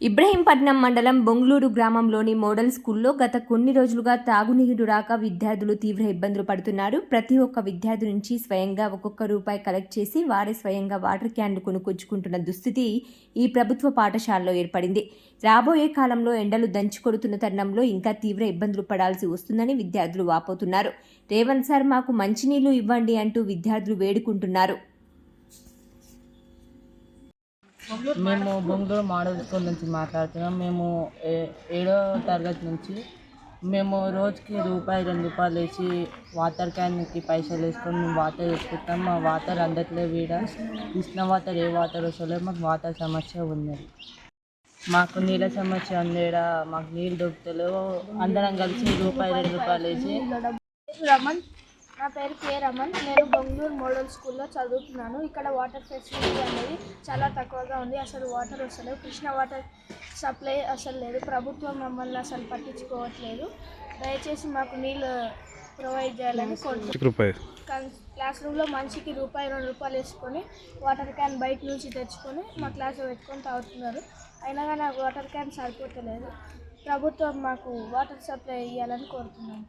ఇబ్రహీంపట్నం మండలం బొంగళూరు గ్రామంలోని మోడల్ స్కూల్లో గత కొన్ని రోజులుగా తాగునీరు రాక విద్యార్థులు తీవ్ర ఇబ్బందులు పడుతున్నారు. ప్రతి ఒక్క విద్యార్థి నుంచి స్వయంగా ఒక్కొక్క రూపాయి కలెక్ట్ చేసి వారే స్వయంగా వాటర్ క్యాన్లు కొనుక్కొచ్చుకుంటున్న దుస్థితి ఈ ప్రభుత్వ పాఠశాలలో ఏర్పడింది. రాబోయే కాలంలో ఎండలు దంచి కొడుతున్న తరుణంలో ఇంకా తీవ్ర ఇబ్బందులు పడాల్సి వస్తుందని విద్యార్థులు వాపోతున్నారు. రేవంత్ సార్ మాకు మంచినీళ్ళు ఇవ్వండి అంటూ విద్యార్థులు వేడుకుంటున్నారు. మేము బొంగళూరు మోడల్ స్కూల్ నుంచి మాట్లాడుతున్నాం. మేము ఏ- ఏడో తరగతి నుంచి మేము రోజుకి రూపాయి రెండు రూపాయలు వేసి వాటర్ క్యాన్కి పైసలు వేసుకొని మేము వాటర్ తెచ్చుకుంటాం మా వాటర్ అందట్లేదు వీడ. కృష్ణ వాటర్ ఏ వాటర్ వస్తలేదు మాకు వాటర్ సమస్య ఉన్నది మాకు నీళ్ళ సమస్య ఉంది ఈడ. మాకు నీళ్ళు దొరుకుతలేవు. అందరం కలిసి రూపాయి రెండు రూపాయలు వేసి రమణ్ నా పేరు కే రమణ్ నేను బెంగళూరు మోడల్ స్కూల్లో చదువుతున్నాను. ఇక్కడ వాటర్ ఫెసిలిటీ అనేది చాలా తక్కువగా ఉంది. అసలు వాటర్ వస్తలేవు కృష్ణ వాటర్ సప్లై అసలు లేదు. ప్రభుత్వం మమ్మల్ని అసలు పట్టించుకోవట్లేదు. దయచేసి మాకు నీళ్ళు ప్రొవైడ్ చేయాలని కానీ క్లాస్ రూమ్లో మనిషికి రూపాయి రెండు రూపాయలు వేసుకొని వాటర్ క్యాన్ బయట నుంచి తెచ్చుకొని మా క్లాస్లో పెట్టుకొని తాగుతున్నారు. అయినా కానీ వాటర్ క్యాన్ సరిపోతలేదు. ప్రభుత్వం మాకు వాటర్ సప్లై ఇవ్వాలని కోరుతున్నాను